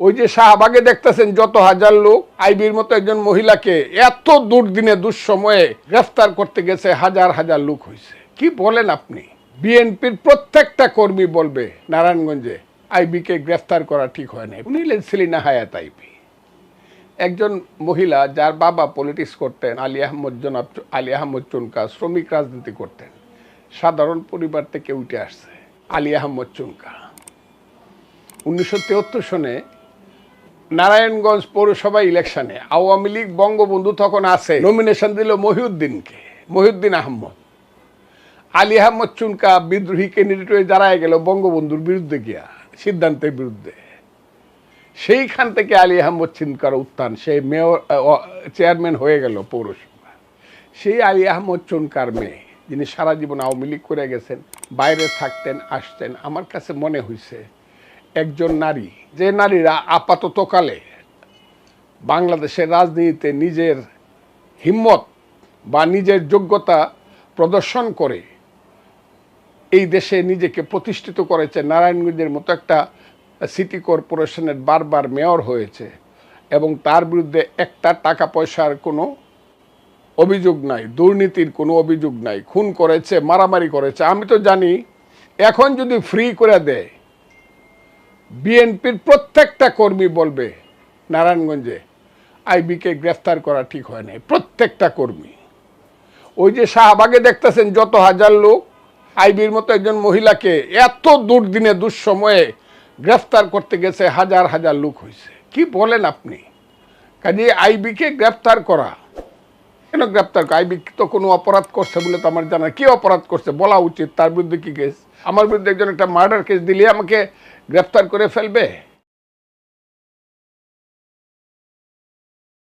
ওই যে শাহবাগে দেখতেছেন যত হাজার লোক, আইবির মতো একজন মহিলাকে এত দুর্দিনে, দুঃসময়ে গ্রেফতার করতে গেছে, হাজার হাজার লোক হয়েছে কি বলেন আপনি? বিএনপির প্রত্যেকটা কর্মী বলবে নারায়ণগঞ্জে, আইবিকে গ্রেফতার করা ঠিক হয় না উনি সেলিনা হায়াত আইবি। একজন মহিলা যার বাবা পলিটিক্স করতেন, আলী আহমদ জনাব, আলী আহমদ চুনকা, শ্রমিক রাজনীতি করতেন। সাধারণ পরিবার থেকে উঠে আসছে আলী আহমদ চুনকা। উনিশশো সনে নারায়ণগঞ্জ পৌরসভা ইলেকশনে আওয়ামী লীগ বঙ্গবন্ধু তখন আছে। নমিনেশন দিল মহিউদ্দিনকে, মহিউদ্দিন আহমদ। আলী আহমদ চুনকা বিদ্রোহী ক্যান্ডিডেট হয়ে দাঁড়ায় গেল বঙ্গবন্ধুর বিরুদ্ধে গিয়া, সিদ্ধান্তের বিরুদ্ধে। সেইখান থেকে আলী আহমদ চিনকার উত্থান সেই মেয়র চেয়ারম্যান হয়ে গেল পৌরসভা। সেই আলী আহমদ চুনকার মেয়ে, যিনি সারা জীবন আওয়ামী লীগ করে গেছেন, বাইরে থাকতেন, আসতেন, আমার কাছে মনে হয়েছে একজন নারী। যে নারীরা আপাতত কালে বাংলাদেশের রাজনীতিতে নিজের হিম্মত বা নিজের যোগ্যতা প্রদর্শন করে এই দেশে নিজেকে প্রতিষ্ঠিত করেছে নারায়ণগঞ্জের মতো একটা সিটি কর্পোরেশনের বারবার মেয়র হয়েছে এবং তার বিরুদ্ধে একটা টাকা পয়সার কোনো অভিযোগ নাই, দুর্নীতির কোনো অভিযোগ নাই, খুন করেছে, মারামারি করেছে। আমি তো জানি, এখন যদি ফ্রি করে দেয় বিএনপির প্রত্যেকটা কর্মী বলবে, নারায়ণগঞ্জে, আইবিকে গ্রেফতার করা ঠিক হয় নাই, প্রত্যেকটা কর্মী। ওই যে শাহবাগে দেখতেছেন যত হাজার লোক, আইবির মতো একজন মহিলাকে এত দুর্দিনে, দুঃসময়ে গ্রেফতার করতে গেছে, হাজার হাজার লোক হয়েছে। কি বলেন আপনি? কাজে আইবিকে গ্রেফতার করা। কেন গ্রেফতার করা? আইবি তো কোনো অপরাধ করছে বলে তো আমার জানা কি অপরাধ করছে? বলা উচিত। তার বিরুদ্ধে কি কেস আমার বিরুদ্ধে একজন একটা মার্ডার কেস দিলে আমাকে গ্রেফতার করে ফেলবে?